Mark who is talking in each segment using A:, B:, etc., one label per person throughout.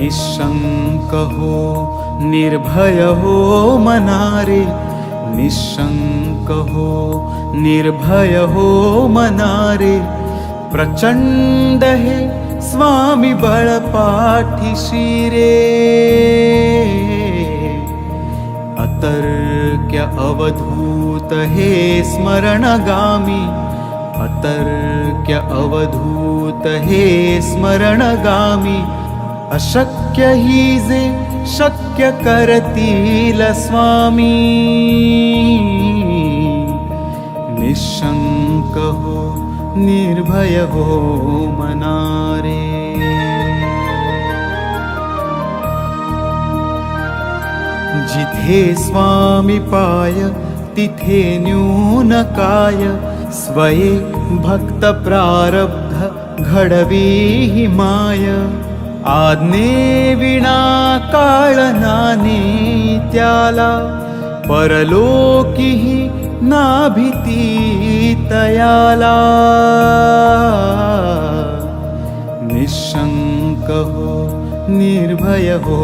A: निःशङ्क हो निर्भय हो मनारे। निःशङ्क हो निर्भय हो मनारे। प्रचण्ड हे स्वामी बळपाठी शिरे। अतर्क्य अवधूत हे स्मरणगामी। अतर्क्य अवधूत हे स्मरणगामी अशक्य हि जे शक्य करतील स्वामी। निशङ्क हो निर्भय हो मनारे। जिथे स्वामी पाय तिथे न्यूनकाय स्वये भक्त प्रारब्ध घडवी माय आज्ञे विना काळनाने त्याला परलोकीही नाभिती तयाला. निशंक हो निर्भय हो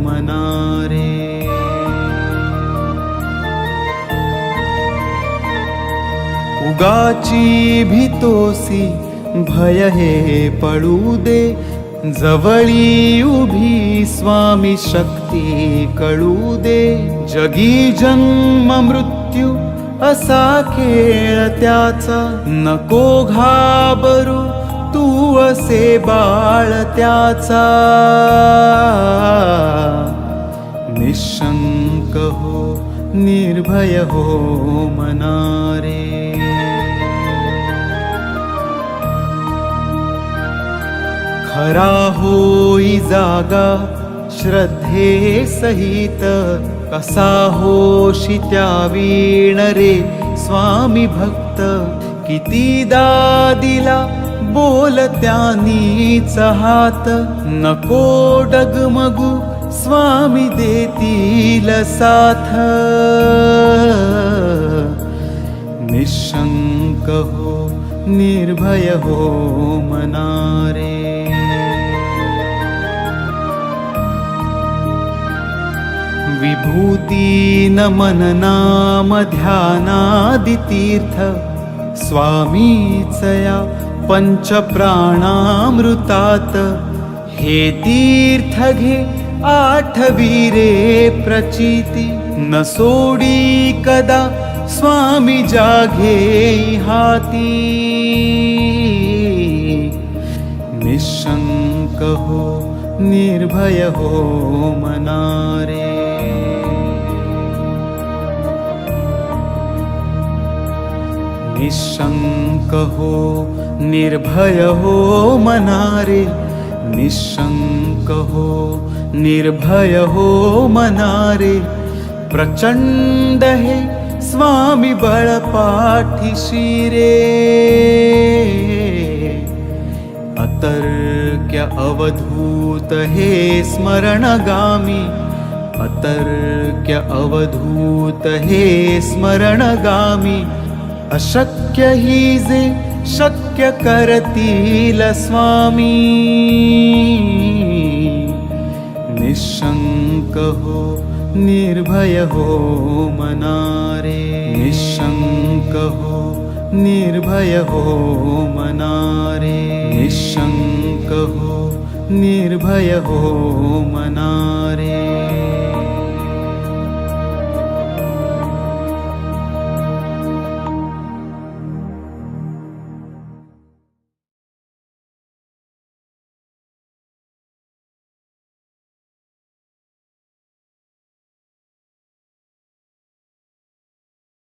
A: मनारे। उगाची भीतोसी भय हे पडू दे जवळी उभी स्वामी शक्ती कळू दे. जगी जन्म मृत्यू असा खेळ त्याचा. नको घाबरू तू असे बाळ त्याचा. निशंक हो निर्भय हो मनारे. खरा होई जागा श्रद्धे सहित. कसा होशी त्या वीण रे स्वामी भक्त. किती दिला बोल त्यानीच हात नको डगमगू स्वामी देतील साथ. निशंक हो निर्भय हो मनारे. विभूती स्वामीचया पञ्चप्राणामृतात्। हे तीर्थ घे आठवीरे प्रचिती न सोडी कदा स्वामी जाघे हाती निशंक हो निर्भय हो मनारे निशंक हो निर्भय हो मनारे। निशंक हो निर्भय हो मनारे। प्रचंड हे स्वामी बळपाठी शिरे अतर्क्य अवधूत हे स्मरणगामी। अतर्क्य अवधूत हे स्मरणगामी अशक्य हि जे शक्य करतील स्वामी निशंक हो निर्भय हो मनारे। निशंक हो निर्भय हो मनारे। निशंक हो निर्भय हो मनारे